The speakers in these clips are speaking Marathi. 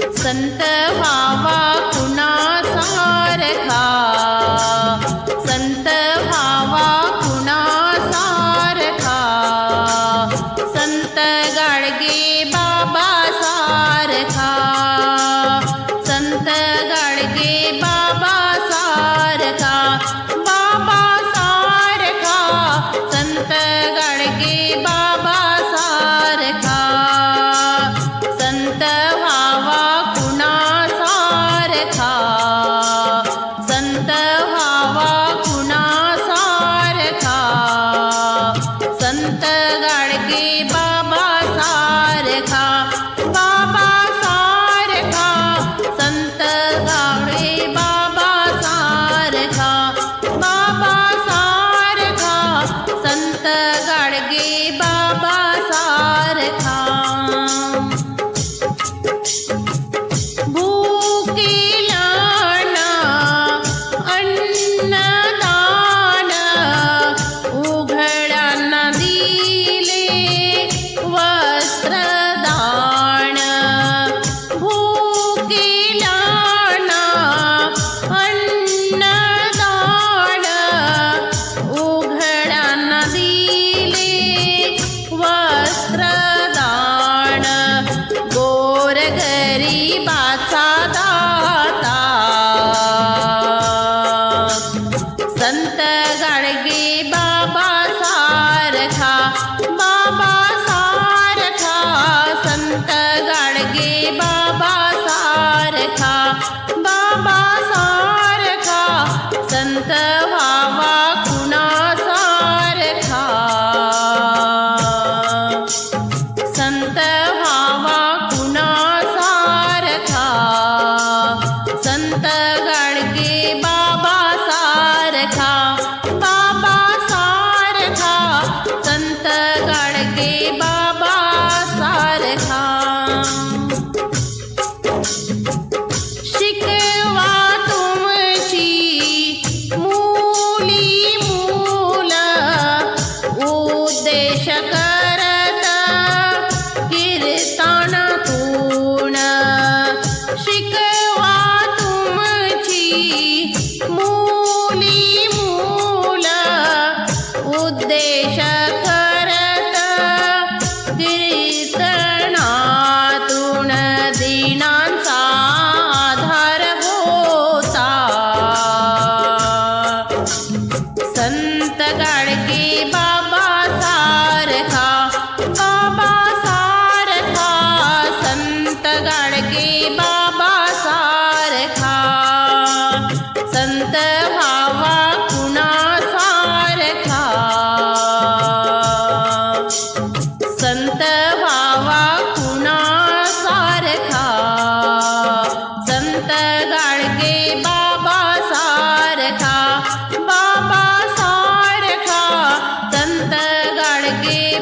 संत व्हावा कुणा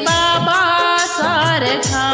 बाबा सारखा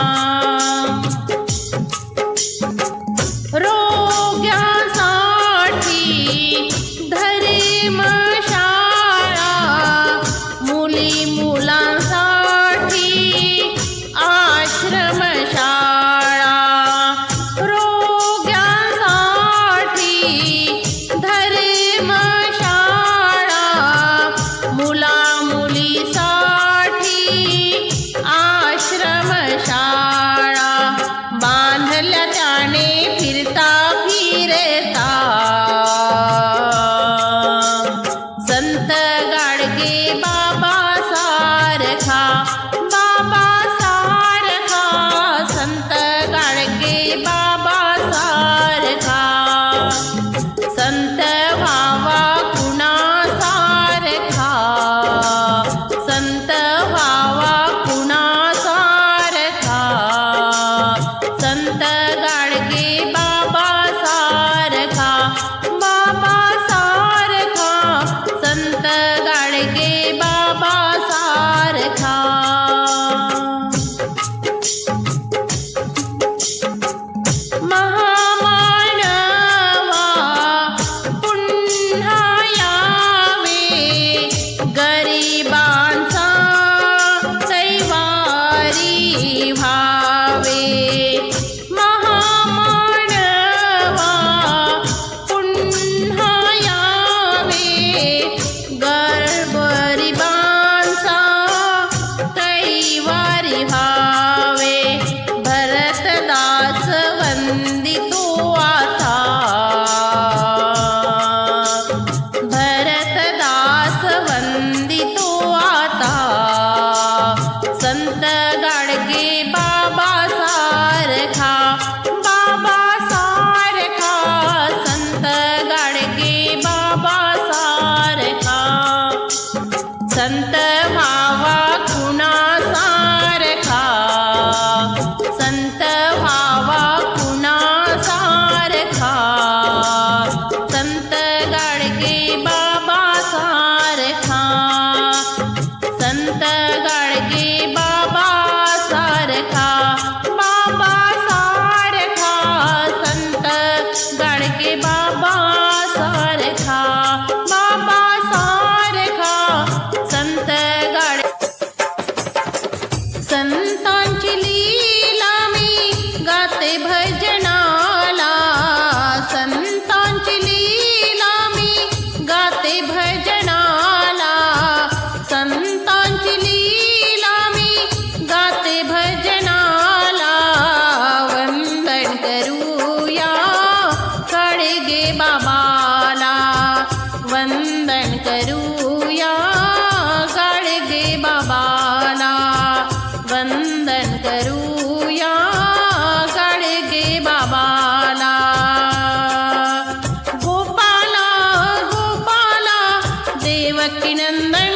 വാക്കിനെന്താണ്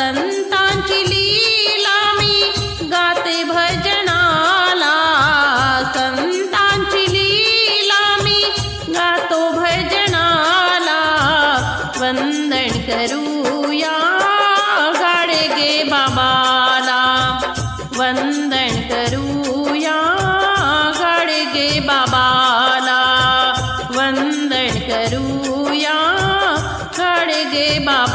संतांची लीला मी गाते भजनाला. संतांची लीला मी गातो भजनाला. वंदन करूया गाडगे बाबाला. वंदन करूया गाडगे बाबाला. वंदन करूया गाडगे बाबा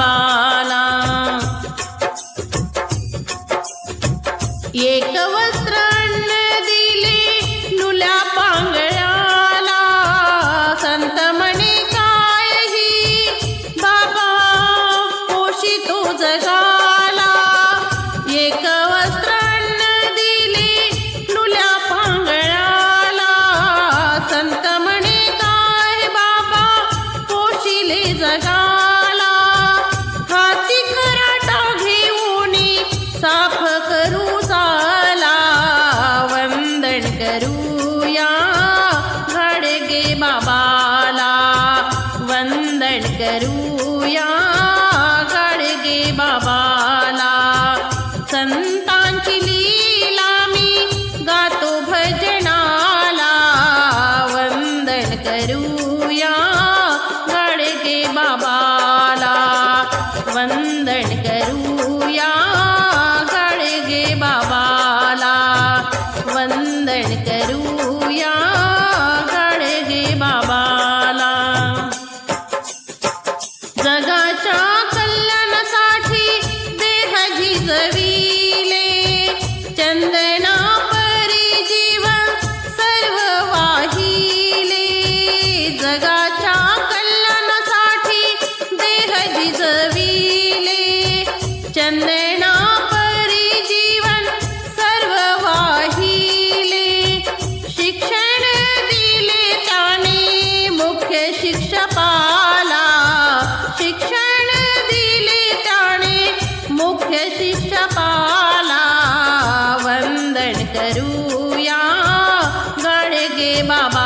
करूया वशिष्ठपाला वन्दन करूया गणगे बाबा